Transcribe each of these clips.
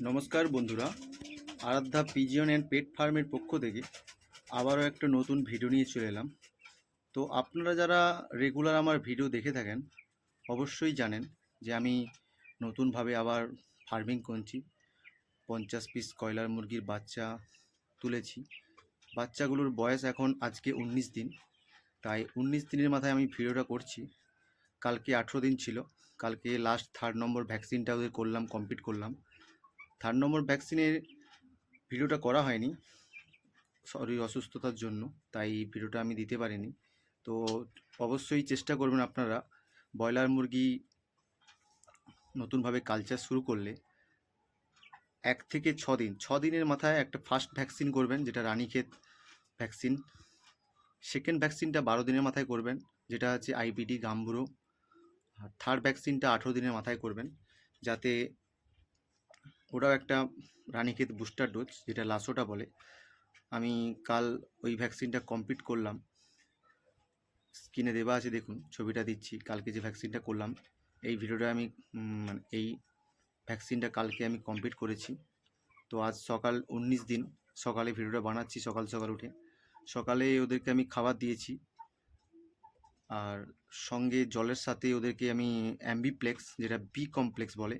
নমস্কার বন্ধুরা। আরাধ্যা pigeon and পেট ফার্মের পক্ষ থেকে আবারও একটা নতুন ভিডিও নিয়ে চলে এলাম। তো আপনারা যারা রেগুলার আমার ভিডিও দেখে থাকেন, অবশ্যই জানেন যে আমি নতুনভাবে আবার ফার্মিং করছি। পঞ্চাশ পিস কয়লার মুরগির বাচ্চা তুলেছি। বাচ্চাগুলোর বয়স এখন আজকে উনিশ দিন। তাই উনিশ দিনের মাথায় আমি ভিডিওটা করছি। কালকে আঠেরো দিন ছিল। কালকে লাস্ট থার্ড নম্বর ভ্যাকসিনটা ওদের করলাম কমপ্লিট করলাম। থার্ড নম্বর ভ্যাকসিনের ভিডিওটা করা হয়নি। শরীর অসুস্থতার জন্য। তাই ভিডিওটা আমি দিতে পারিনি। তো অবশ্যই চেষ্টা করবেন আপনারা। ব্রয়লার মুরগি নতুনভাবে কালচার শুরু করলে এক থেকে ছ দিন, ছ দিনের মাথায় একটা ফার্স্ট ভ্যাকসিন করবেন, যেটা রানীক্ষেত ভ্যাকসিন সেকেন্ড ভ্যাকসিনটা বারো দিনের মাথায় করবেন, যেটা হচ্ছে আইপিডি গাম্বুরো। থার্ড ভ্যাকসিনটা আঠেরো দিনের মাথায় করবেন, যাতে ওটাও একটা রানীক্ষেত বুস্টার ডোজ যেটা লাসোটা বলে। আমি কাল ওই ভ্যাকসিনটা কমপ্লিট করলাম। স্ক্রিনে দেওয়া আছে, দেখুন, ছবিটা দিচ্ছি। কালকে যে ভ্যাকসিনটা করলাম, এই ভিডিওটা আমি মানে এই ভ্যাকসিনটা কালকে আমি কমপ্লিট করেছি। তো আজ সকাল উনিশ দিন, সকালে ভিডিওটা বানাচ্ছি, সকাল সকাল উঠে। সকালে ওদেরকে আমি খাবার দিয়েছি। আর সঙ্গে জলের সাথে ওদেরকে আমি অ্যাম্বিপ্লেক্স যেটা বি কমপ্লেক্স বলে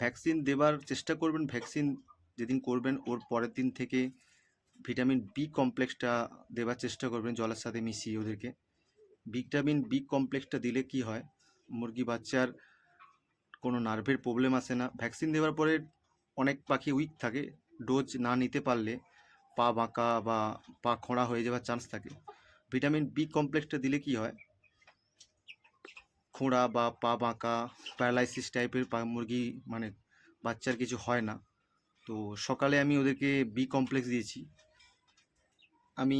ভ্যাকসিন দেবার চেষ্টা করবেন, ভ্যাকসিন যেদিন করবেন, ওর পরের দিন থেকে ভিটামিন বি কমপ্লেক্সটা দেওয়ার চেষ্টা করবেন জলের সাথে মিশিয়ে ওদেরকে। ভিটামিন বি কমপ্লেক্সটা দিলে কি হয়, মুরগি বাচ্চার কোনো নার্ভের প্রবলেম আসে না। ভ্যাকসিন দেওয়ার পরে অনেক পাখি উইক থাকে, ডোজ না নিতে পারলে পা বাঁকা বা পা খোঁড়া হয়ে যাওয়ার চান্স থাকে। ভিটামিন বি কমপ্লেক্সটা দিলে কি হয় খোঁড়া বা পা বাঁকা, প্যারালাইসিস টাইপের মুরগি মানে বাচ্চার কিছু হয় না। তো সকালে আমি ওদেরকে বি কমপ্লেক্স দিয়েছি। আমি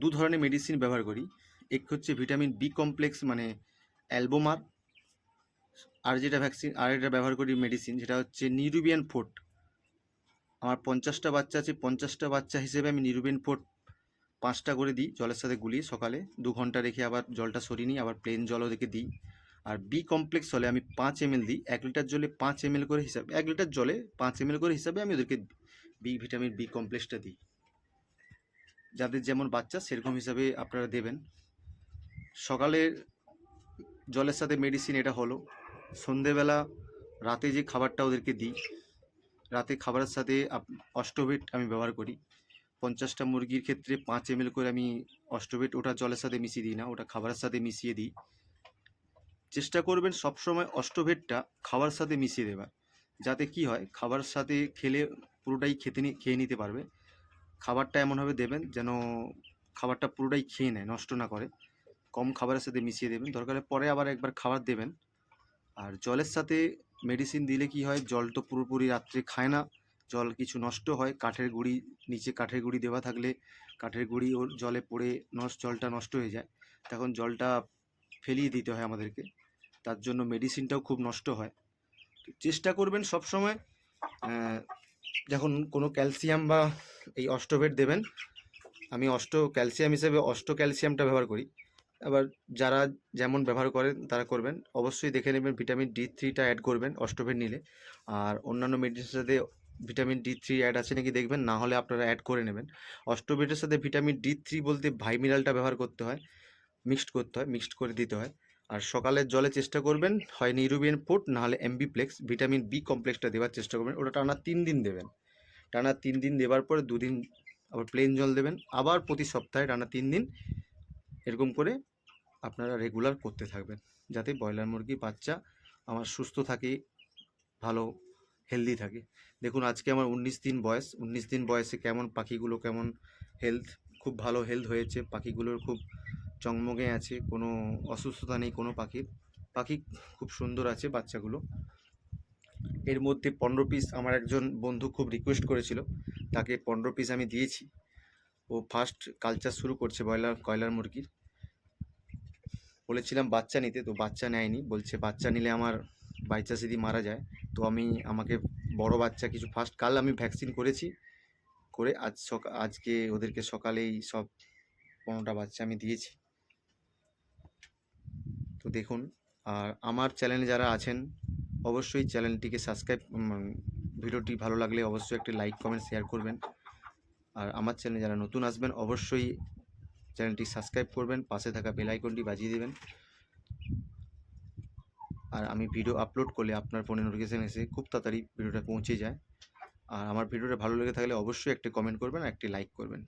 দু ধরনের মেডিসিন ব্যবহার করি। এক হচ্ছে ভিটামিন বি কমপ্লেক্স মানে অ্যালবোমার আর যেটা ভ্যাকসিন আর এটা ব্যবহার করি মেডিসিন যেটা হচ্ছে নিউরুবিয়ান ফোর্ট আমার পঞ্চাশটা বাচ্চা আছে, পঞ্চাশটা বাচ্চা হিসেবে আমি নিউরুবিয়ান ফোর্ট পাঁচটা করে দিই জলের সাথে গুলিয়ে সকালে। দু ঘণ্টা রেখে আবার জলটা সরিয়ে নিই, আবার প্লেন জল ওদেরকে দিই। আর বি কমপ্লেক্স হলে আমি পাঁচ এমএল দিই। এক লিটার জলে পাঁচ এমএল করে হিসাবে, এক লিটার জলে পাঁচ এমএল করে হিসাবে আমি ওদেরকে বি ভিটামিন বি কমপ্লেক্সটা দিই। যাদের যেমন বাচ্চা, সেরকম হিসাবে আপনারা দেবেন। সকালে জলের সাথে মেডিসিন এটা হলো। সন্ধেবেলা রাতে যে খাবারটা ওদেরকে দিই, রাতে খাবারের সাথে অষ্টবেট আমি ব্যবহার করি। পঞ্চাশটা মুরগির ক্ষেত্রে পাঁচ এমএল করে আমি অষ্টবেট ওটা জলের সাথে মিশিয়ে দিই না, ওটা খাবারের সাথে মিশিয়ে দিই। চেষ্টা করবেন সবসময় অষ্টভেটটা খাবার সাথে মিশিয়ে দেবার। যাতে কি হয় খাবার সাথে খেলে পুরোটাই খেতে খেয়ে নিতে পারবে। খাবারটা এমনভাবে দেবেন যেন খাবারটা পুরোটাই খেয়ে নেয়, নষ্ট না করে। কম খাবারের সাথে মিশিয়ে দেবেন। দরকারে পরে আবার একবার খাবার দেবেন। আর জলের সাথে মেডিসিন দিলে কি হয়, জল তো পুরোপুরি রাত্রে খায় না। জল কিছু নষ্ট হয়, কাঠের গুঁড়ি, নিচে কাঠের গুঁড়ি দেওয়া থাকলে কাঠের গুঁড়ি ওর জলে পড়ে নষ্ট জলটা নষ্ট হয়ে যায়। তখন জলটা ফেলিয়ে দিতে হয় আমাদেরকে। তার জন্য মেডিসিনটাও খুব নষ্ট হয়। চেষ্টা করবেন সবসময় আহ, যখন কোনো ক্যালসিয়াম বা এই অষ্টভেট দেবেন আমি অষ্ট ক্যালসিয়াম হিসেবে অষ্ট ক্যালসিয়ামটা ব্যবহার করি। আবার যারা যেমন ব্যবহার করেন তারা করবেন। অবশ্যই দেখে নেবেন ভিটামিন ডি থ্রিটা অ্যাড করবেন অষ্টভেট নিলে। আর অন্যান্য মেডিসিনের সাথে ভিটামিন ডি থ্রি অ্যাড আছে নাকি দেখবেন না হলে আপনারা অ্যাড করে নেবেন। অষ্টভেটের সাথে ভিটামিন ডি থ্রি বলতে ভাই মিনারেলটা ব্যবহার করতে হয় মিক্সড করতে হয় মিক্সড করে দিতে হয়। আর সকালের জলে চেষ্টা করবেন, হয় নিউরোবিয়ান ফুড, নাহলে এমবিপ্লেক্স, ভিটামিন বি কমপ্লেক্সটা দেওয়ার চেষ্টা করবেন। ওটা টানা তিন দিন দেবেন। টানা তিন দিন দেওয়ার পরে দুদিন আবার প্লেন জল দেবেন। আবার প্রতি সপ্তাহে টানা তিন দিন এরকম করে আপনারা রেগুলার করতে থাকবেন, যাতে ব্রয়লার মুরগি, বাচ্চা আমার সুস্থ থাকে, ভালো হেলদি থাকে। দেখুন, আজকে আমার উনিশ দিন বয়স। উনিশ দিন বয়সে কেমন পাখিগুলো কেমন হেলথ খুব ভালো হেলথ হয়েছে। পাখিগুলোর খুব চংমগে আছে, কোনো অসুস্থতা নেই, কোনো পাখির। পাখি খুব সুন্দর আছে বাচ্চাগুলো। এর মধ্যে পনেরো পিস আমার একজন বন্ধু খুব রিকোয়েস্ট করেছিল, তাকে পনেরো পিস আমি দিয়েছি। ও ফার্স্ট কালচার শুরু করছে ব্রয়লার, কয়লার মুরগির। বলেছিলাম বাচ্চা নিতে, তো বাচ্চা নেয়নি। বলছে, বাচ্চা নিলে আমার বাচ্চা যদি মারা যায়। তো আমি, আমাকে বড় বাচ্চা কিছু ফার্স্ট কাল আমি ভ্যাকসিন করেছি। করে আজ সকা, আজকে ওদেরকে সকালেই সব পনেরোটা বাচ্চা আমি দিয়েছি। তো দেখুন, আর আমার চ্যানেলে যারা আছেন, অবশ্যই চ্যানেলটিকে সাবস্ক্রাইব ভিডিওটি ভালো লাগলে অবশ্যই একটি লাইক, কমেন্ট, শেয়ার করবেন। আর আমার চ্যানেলে যারা নতুন আসবেন, অবশ্যই চ্যানেলটি সাবস্ক্রাইব করবেন, পাশে থাকা বেল আইকনটি বাজিয়ে দেবেন। আর আমি ভিডিও আপলোড করলে আপনার ফোনে নোটিফিকেশান এসে খুব তাড়াতাড়ি ভিডিওটা পৌঁছে যায়। আর আমার ভিডিওটা ভালো লেগে থাকলে অবশ্যই একটি কমেন্ট করবেন একটি লাইক করবেন।